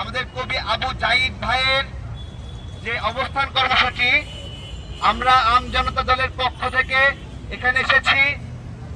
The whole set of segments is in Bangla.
আমাদের কবি আবু জাইদ ভাইয়ের যে অবস্থান কর্মসূচি, আমরা আম জনতা দলের পক্ষ থেকে এখানে এসেছি।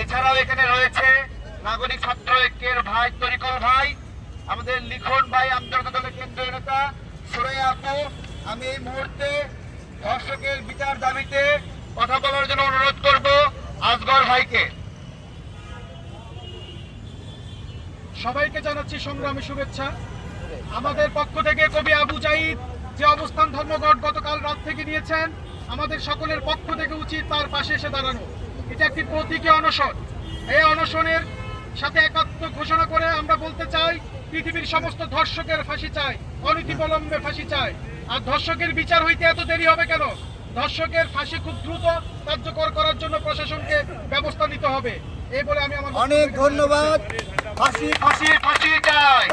এছাড়াও এখানে রয়েছে নাগরিক ছাত্র ঐক্যের ভাই তরিকুল ভাই, আমাদের লিখন ভাই আম জনতা দলের কেন্দ্রীয় নেতা সুরাইয়া আপু। আমি এই মুহূর্তে ধর্ষকের বিচার দাবিতে কথা বলার জন্য অনুরোধ করব আজগর ভাইকে। সবাইকে জানাচ্ছি সংগ্রামী শুভেচ্ছা। আমাদের পক্ষ থেকে কবি আবু জাইদ যে অবস্থান ধর্মঘট গতকাল রাত থেকে নিয়েছেন আমাদের সকলের পক্ষ থেকে উচিত তার পাশে এসে দাঁড়ানো। এটা একটি প্রতীকী অনশন। এই অনশনের সাথে একাত্ম ঘোষণা করে আমরা বলতে চাই পৃথিবীর সমস্ত ধর্ষকের ফাঁসি চাই অনতিবিলম্বে ফাঁসি চাই। আর ধর্ষকের বিচার হইতে এত দেরি হবে কেন? ধর্ষকের ফাঁসি খুব দ্রুত কার্যকর করার জন্য প্রশাসনকে ব্যবস্থা নিতে হবে। এই বলে আমি আমার অনেক ধন্যবাদ। ফাঁসি ফাঁসি ফাঁসি চাই।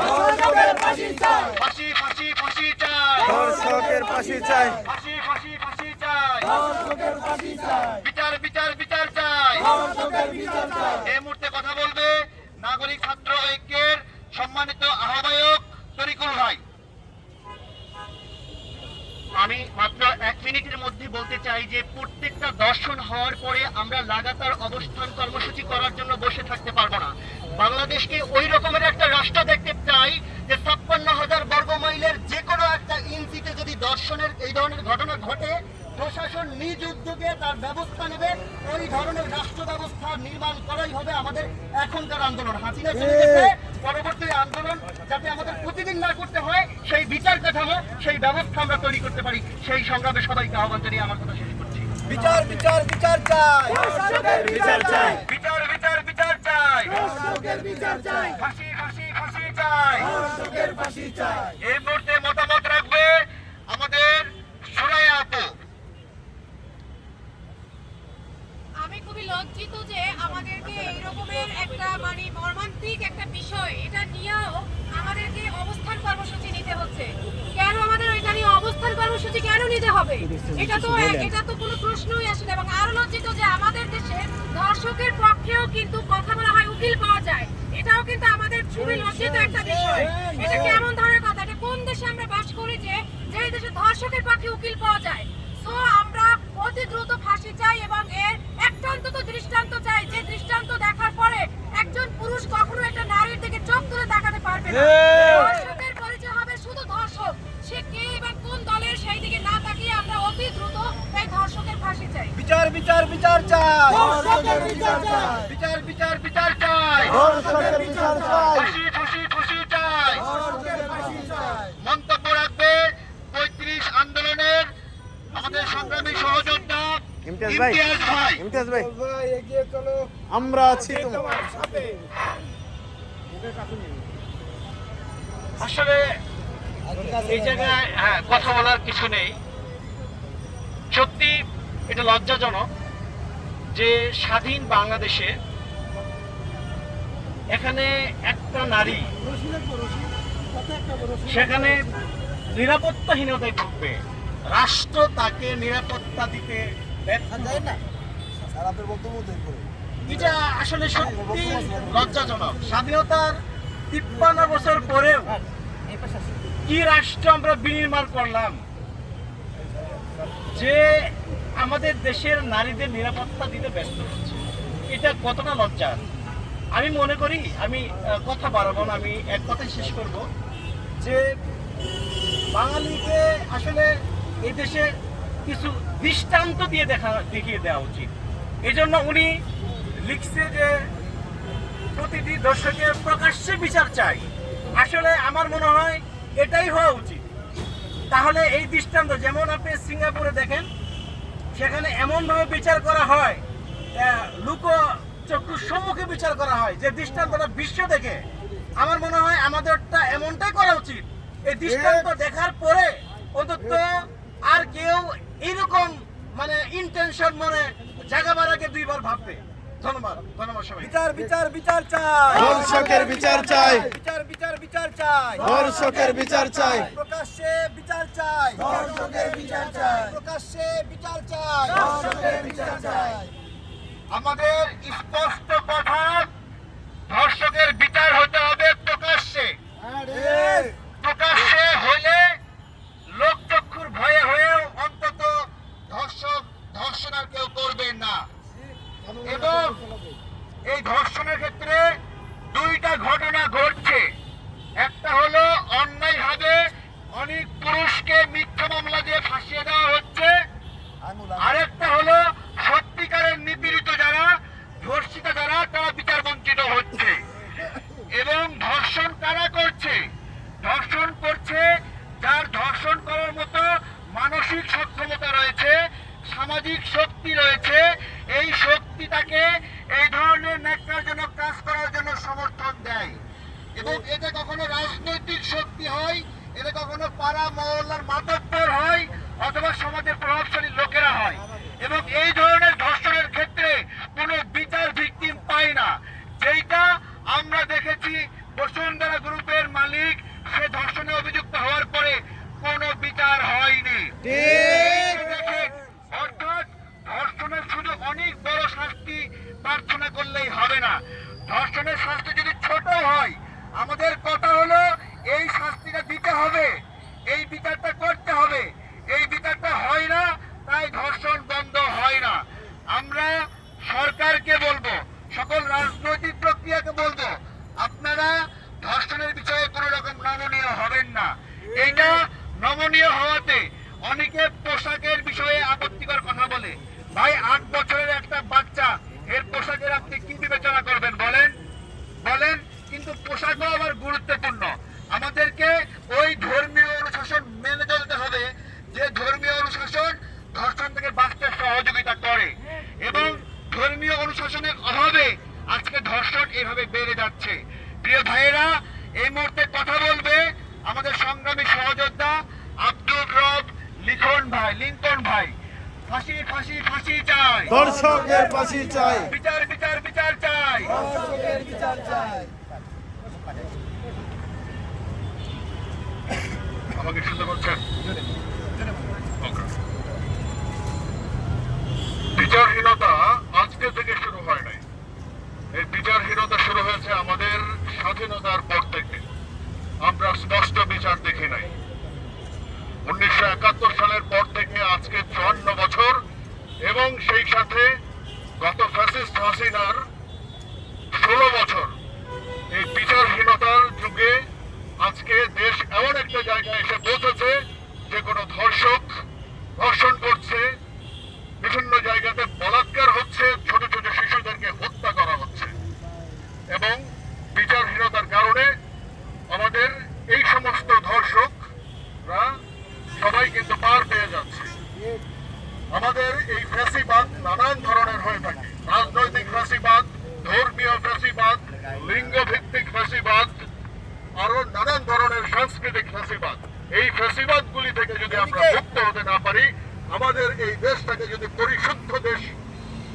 ফাঁসি ফাঁসি ফাঁসি চাই। ফাঁসি ফাঁসি ফাঁসি চাই। বিচার বিচার বিচার চাই। এই মুহূর্তে কথা বলবে নাগরিক ছাত্র ঐক্যের সম্মানিত আহ্বায়ক তরিকুল ভাই। আমি মাত্র এক মিনিটের মধ্যে বলতে চাই যে প্রত্যেকটা দর্শন হওয়ার পরে আমরা লাগাতার অবস্থান কর্মসূচি করার জন্য বসে থাকতে পারব না। বাংলাদেশকে ওই রকমের একটা রাষ্ট্র দেখতে চাই যে ছাপ্পান্ন হাজার বর্গ মাইলের যে কোনো একটা ইঞ্চিতে যদি দর্শনের এই ধরনের ঘটনা ঘটে প্রশাসন নিজ উদ্যোগে তার ব্যবস্থা নেবে ওই ধরনের রাষ্ট্র ব্যবস্থা নির্মাণ করাই হবে আমাদের এখনকার আন্দোলন। হাসিনা চলে পরবর্তী আন্দোলন যাতে আমাদের প্রতিদিন না করতে হয় সেই বিচার কাঠামো সেই ব্যবস্থা আমরা তৈরি করতে পারি। সেই সংগ্রামে সবাইকে আহ্বান জানিয়ে আমার কথা শেষ করছি। বিচার বিচার বিচার চাই। বিচার চাই। বিচার চাই। বিচার চাই। ফাঁসি ফাঁসি ফাঁসি চাই। ফাঁসি চাই এই মুহূর্তে মতামত রাখবে আমাদের সুরাইয়া আপু আমি খুবই লজ্জিত যে আমাদেরকে এই রকমের একটা মানে মর্মান্তিক একটা বিষয় এটা নিয়েও আমাদেরকে অবস্থান কর্মসূচি নিতে হচ্ছে কেন আমাদের এটা নিয়ে অবস্থান কর্মসূচি কেন নিতে হবে এটা তো এটা তো কোনো প্রশ্নই আসে না। এবং আরও লজ্জিত যে আমাদের দেশে দর্শকের পক্ষেও কিন্তু কথা বলা হয় উকিল পাওয়া যায়। এটাও কিন্তু আমাদের খুবই লজ্জিত একটা বিষয়। এটা কেমন ধরনের কথা? এটা কোন দেশে আমরা বাস করি যে যে দেশে ধর্ষকের পক্ষে উকিল পাওয়া যায়? সো আমরা অতি দ্রুত ফাঁসি চাই এবং এর একটা অন্তত দৃষ্টান্ত চাই। যে দৃষ্টান্ত দেখার পরে একজন পুরুষ কখনো একটা নারীর দিকে চোখ তুলে তাকাতে পারবে না। বিচার বিচার বিচার চাই। বিচার বিচার বিচার চাই। দর্শকের বিচার চাই। ফাঁসি ফাঁসি ফাঁসি চাই। মন্তব্য রাখবে পঁয়ত্রিশ আন্দোলনের আমাদের সংগ্রামী সহযোদ্ধা ইমতিয়াজ ভাই। ইমতিয়াজ ভাই। ইমতিয়াজ ভাই। ভাই এগিয়ে চলো। আমরা আছি তোমার তোমার সাথে। আসলে এই জায়গায় হ্যাঁ, কথা বলার কিছু নেই। সত্যি এটা লজ্জাজনক যে স্বাধীন বাংলাদেশে এখানে একটা নারী সেখানে নিরাপত্তাহীনতায় ভুগবে। রাষ্ট্র তাকে নিরাপত্তা দিতে যায় না। এটা আসলে সত্যি লজ্জাজনক। স্বাধীনতার তিপ্পান্ন বছর পরেও কি রাষ্ট্র আমরা বিনির্মাণ করলাম? যে আমাদের দেশের নারীদের নিরাপত্তা দিতে ব্যস্ত। হচ্ছে এটা কতটা লজ্জার আমি মনে করি, আমি কথা বাড়াবো না, আমি এক কথাই শেষ করব যে বাঙালিকে আসলে এই দেশে কিছু দৃষ্টান্ত দিয়ে দেখা, দেখিয়ে দেওয়া উচিত। এজন্য উনি লিখছে যে প্রতিটি দর্শকের প্রকাশ্যে বিচার চাই। আসলে আমার মনে হয় এটাই হওয়া উচিত। তাহলে এই দৃষ্টান্ত, যেমন আপনি সিঙ্গাপুরে দেখেন সেখানে এমনভাবে বিচার করা হয় লুক চক্ষুর সম্মুখে বিচার করা হয় যে দৃষ্টান্তটা বিশ্ব দেখে আমার মনে হয় আমাদেরটা এমনটাই করা উচিত। এই দৃষ্টান্ত দেখার পরে অন্তত আর কেউ এরকম মানে ইন্টেনশন মনে জায়গা বাড়াকে দুইবার ভাববে। ধন্যবাদ ধন্যবাদ সবাই বিচার বিচার বিচার চাই। বিচার চাই। বিচার বিচার বিচার চাই। দর্শকের বিচার চাই। প্রকাশ্যে বিচার চাই। আমাদের স্পষ্ট কথা ধর্ষকের বিচার হতে হবে প্রকাশ্যে। প্রকাশ্যে হলে লোকচক্ষুর ভয়ে হয়েও অন্তত ধর্ষক ধর্ষণ আর কেউ করবেন না। এবং এই ধর্ষণের ক্ষেত্রে সামাজিক শক্তি রয়েছে, এই শক্তিটাকে এই ধরনের ন্যাক্কারজনক কাজ করার জন্য সমর্থন দেয়। এবং এটা কখনো রাজনৈতিক শক্তি হয় এটা কখনো পাড়া মহল্লার মাতব্বর হয়, অথবা সমাজের প্রভাবশালী লোকেরা হয়। এবং এই ধরনের ধর্ষণের ক্ষেত্রে কোনো বিচার ভিত্তিম পায় না। যেটা আমরা দেখেছি বসুন্ধরা গ্রুপের মালিক, সে ধর্ষণে অভিযুক্ত হওয়ার পরে কোনো বিচার হয়নি। করলেই হবে না। ধর্ষণের শাস্তি যদি ছোট হয়, আমাদের কথা হলো এই শাস্তিটা দিতে হবে, এই বিচারটা করতে হবে। এই বিচারটা হয় না, তাই ধর্ষণ বন্ধ হয় না। আমরা সরকারকে বলব, সকল রাজনৈতিক প্রক্রিয়াকে বলব, আপনারা ধর্ষণের বিষয়ে কোনো রকম নমনীয় হবেন না। এইটা নমনীয় হওয়াতে অনেকে পোশাকের বিষয়ে আপত্তিকর কথা বলে। ভাই, আট বছরের একটা বাচ্চা পোশাকের আপনি কি বিবেচনা করবেন বলেন? বলেন, কিন্তু পোশাকও আবার গুরুত্বপূর্ণ। আমাদেরকে ওই ধর্মীয় অনুশাসন মেনে চলতে হবে যে ধর্মীয় অনুশাসন ধর্ষণ থেকে বাঁচতে সহযোগিতা করে। এবং ধর্মীয় অনুশাসনের অভাবে আজকে ধর্ষণ এভাবে বেড়ে যাচ্ছে। প্রিয় ভাইয়েরা, এই মুহূর্তে কথা বলবে আমাদের সংগ্রামী সহযোদ্ধা আব্দুল রব লিখন ভাই লিঙ্কন ভাই। ফাঁসি ফাঁসি ফাঁসি চাই। দর্শকের ফাঁসি চাই বিচার বিচার বিচার চাই ধর্ষকের বিচার চাই আমাকে শুনতে পাচ্ছেন বিচারহীনতা আজকে থেকে শুরু হয় নাই। এই বিচারহীনতা শুরু হয়েছে আমাদের স্বাধীনতার পর থেকে। আমরা স্পষ্ট বিচার দেখি নাই। উনিশশো একাত্তর সালের পর থেকে আজকে চুয়ান্ন বছর এবং সেই সাথে গত ফ্যাসিস্ট হাসিনার ষোলো বছর আজকে দেশ এমন একটা জায়গায় এসে পৌঁছেছে যে কোনো ধর্ষক ধর্ষণ করছে, বিভিন্ন জায়গাতে বলাৎকার হচ্ছে, ছোট ছোট শিশুদেরকে হত্যা করা হচ্ছে। এবং বিচারহীনতার কারণে আমাদের এই সমস্ত ধর্ষকরা সবাই কিন্তু পার পেয়ে যাচ্ছে। আমাদের এই ফ্যাসিবাদ নানান ধরনের হয়ে থাকে রাজনৈতিক ফ্যাসিবাদ ধর্মীয় ফ্যাসিবাদ লিঙ্গ ভিত্তিক ফ্যাসিবাদ আরও নানান ধরনের সাংস্কৃতিক ফ্যাসিবাদ এই ফ্যাসিবাদ গুলি থেকে যদি আমরা মুক্ত হতে না পারি আমাদের এই দেশটাকে যদি পরিশুদ্ধ দেশ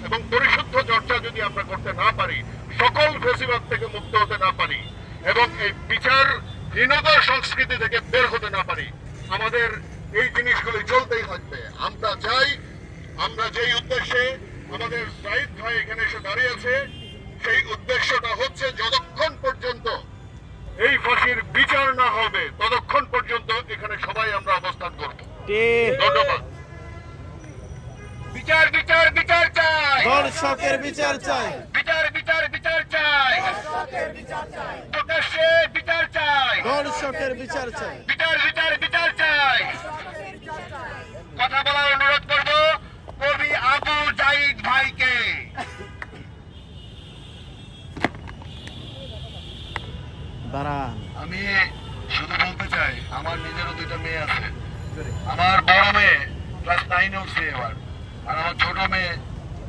এবং পরিশুদ্ধ চর্চা যদি আমরা করতে না পারি সকল ফেসিবাদ থেকে মুক্ত হতে না পারি এবং এই বিচার হীনতার সংস্কৃতি থেকে বের হতে না পারি আমাদের এই জিনিসগুলি চলতেই থাকবে। আমরা চাই আমরা যেই উদ্দেশ্যে আমাদের জাহিদ ভাই এখানে এসে দাঁড়িয়েছে বিচার বিচার বিচার চাই। দর্শকের বিচার চাই। বিচার বিচার বিচার চাই। প্রকাশ্যে বিচার চাই। দর্শকের বিচার চাই। বিচার বিচার বিচার চাই। কথা বলার অনুরোধ করব কবি আবু জাইদ ভাইকে। দাঁড়ান। আমি শুধু বলতে চাই আমার নিজেরও দুইটা মেয়ে আছে। আমার বড় মেয়ে ক্লাস নাইনে উঠছে এবার, আর আমার ছোট মেয়ে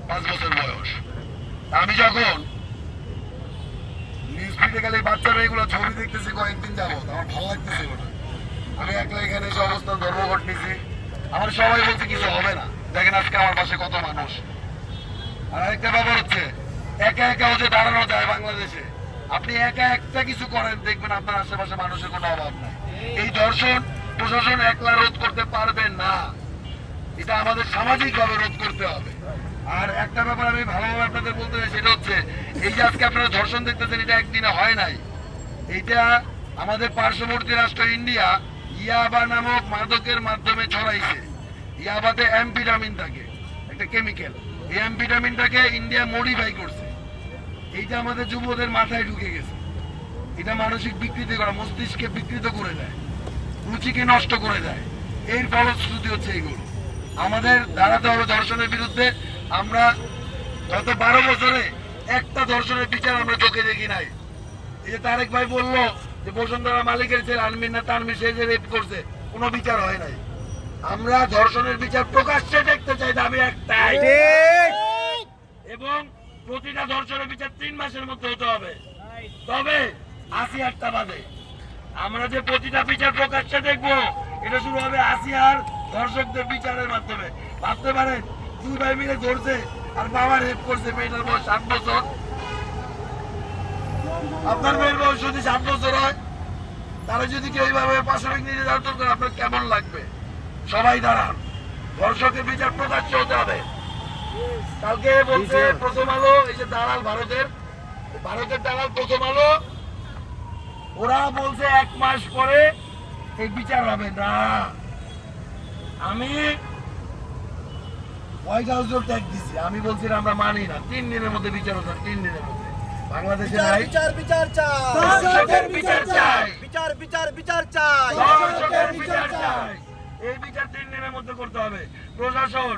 পাঁচ বছর বয়স। আমি যখন নিউজ ফিডে গেলে বাচ্চা মেয়েগুলো ছবি কয়েকদিন যাব আমার ভালো লাগতেছে আমি একলা এখানে এসে ধর্মঘট নিছি। আমার সবাই বলছে কিছু হবে না। দেখেন আজকে আমার পাশে কত মানুষ। আর ব্যাপার হচ্ছে, একা একা হচ্ছে দাঁড়ানো যায় বাংলাদেশে, আপনি একা একটা কিছু করেন, দেখবেন আপনার আশেপাশে মানুষের কোনো অভাব নাই। এই দর্শন প্রশাসন একলা রোধ করতে পারবেন না। এটা আমাদের সামাজিক ভাবে রোধ করতে হবে। আর একটা ব্যাপার আমি ভালোভাবে আপনাদের বলতে চাই, সেটা হচ্ছে, এই যে আজকে আপনারা ধর্ষণ দেখতেছেন, এটা একদিনে হয় নাই। এটা আমাদের পার্শ্ববর্তী রাষ্ট্র ইন্ডিয়া, ইয়াবা নামক মাদকের মাধ্যমে ছড়াইছে। ইয়াবাতে অ্যাম্পিটামিন থাকে, একটা কেমিক্যাল। এই অ্যাম্পিটামিনটাকে ইন্ডিয়া মডিফাই করছে। এইটা আমাদের যুবদের মাথায় ঢুকে গেছে। এটা মানসিক বিকৃতি করা মস্তিষ্কে বিকৃত করে দেয়। রুচিকে নষ্ট করে দেয়। এর ফলশ্রুতি হচ্ছে এইগুলো আমাদের দাঁড়াতে হবে ধর্ষণের বিরুদ্ধে আমরা গত বারো বছরে একটা ধর্ষণের বিচার আমরা চোখে দেখি নাই। এই যে তারেক ভাই বলল যে বসুন্ধরা মালিকের ছেলে আনমিন না তানমিন সে যে রেপ করছে কোনো বিচার হয় নাই। আমরা ধর্ষণের বিচার প্রকাশ্যে দেখতে চাই দাবি একটাই। এবং প্রতিটা ধর্ষণের বিচার তিন মাসের মধ্যে হতে হবে। তবে আশি আটটা বাদে আমরা যে প্রতিটা বিচার প্রকাশ্যে দেখব এটা শুরু হবে আসিয়ার দর্শকদের বিচারের মাধ্যমে। ভাবতে পারেন দুই ভাই মিলে ধরছে আর বাবা রেপ করছে মেয়েটার বয়স সাত বছর। আপনার মেয়ের বয়স যদি সাত বছর হয় তাহলে যদি কেউ এইভাবে পাশবিক নির্যাতন করে আপনার কেমন লাগবে? সবাই দাঁড়ান। দর্শকের বিচার প্রকাশ্য হতে হবে। কালকে বলছে প্রথম আলো এই যে দালাল ভারতের ভারতের দালাল প্রথম আলো ওরা বলছে এক মাস পরে এই বিচার হবে। না। আমি হোয়াইট হাউসের ট্যাগ দিছি। আমি বলছি আমরা মানি না। তিন দিনের মধ্যে বিচার হতো তিন দিনের মধ্যে। বাংলাদেশে নাই। বিচার বিচার চাই। বিচার চাই। বিচার বিচার বিচার চাই। বিচার চাই। এই বিচার তিন দিনের মধ্যে করতে হবে। প্রশাসন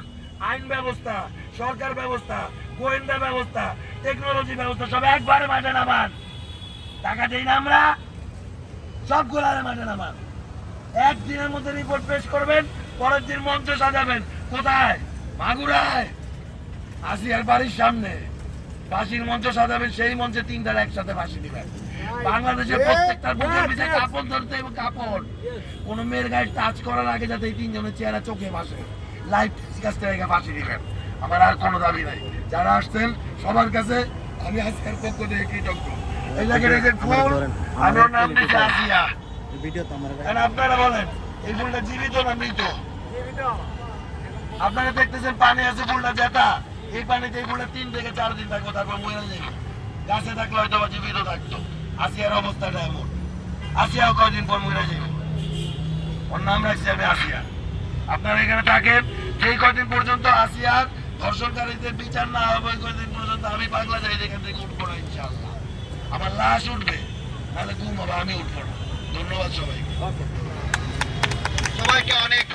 আইন ব্যবস্থা সরকার ব্যবস্থা গোয়েন্দা ব্যবস্থা টেকনোলজি ব্যবস্থা সব একবারে মাঠে নামান টাকা দেই না আমরা। মাঠে নামান। একদিনের মধ্যে রিপোর্ট পেশ করবেন পরের দিন মঞ্চ সাজাবেন। কোথায়? মাগুরায়। আসিয়ার বাড়ির সামনে। ফাঁসির মঞ্চ সাজাবেন সেই মঞ্চে তিনটার একসাথে ফাঁসি দিবেন। বাংলাদেশের প্রত্যেকটা বুকের পিছিয়ে কাপড় ধরতে এবং কাপড়। কোন মেয়ের গায়ে টাচ করার আগে যাতে এই তিনজনের চেহারা চোখে ভাসে। লাইফ কাছে রেখে ফাঁসি দিবেন। আমার আর কোনো দাবি নাই। যারা আসছেন সবার কাছে আমি আজকের পক্ষ থেকে কৃতজ্ঞ। এই জায়গায় রেখে ফুল আমি ওর নাম দিচ্ছি আসিয়া ভিডিও তো আমার আপনারা বলেন এই ফুলটা জীবিত না মৃত? আপনারা দেখতেছেন পানি আছে ফুলটা জেতা এই পানিতে এই ফুলটা তিন থেকে চার দিন থাকব তারপর মরে যাবে গাছে থাকলে হয়তো জীবিত থাকতো। আসিয়ার অবস্থাটা এমন। আসিয়াও কয়দিন পর মরে যাবে ওর নাম রাখছি আমি আসিয়া। আপনারা এখানে থাকেন যেই কদিন পর্যন্ত আসিয়ার ধর্ষণকারীদের বিচার না হবে কদিন পর্যন্ত আমি পাগলা যাই এখান থেকে উঠবো না ইনশাআল্লাহ। আমার লাশ উঠবে তাহলে ঘুম হবে আমি উঠবো ধন্যবাদ সবাইকে। সবাইকে অনেক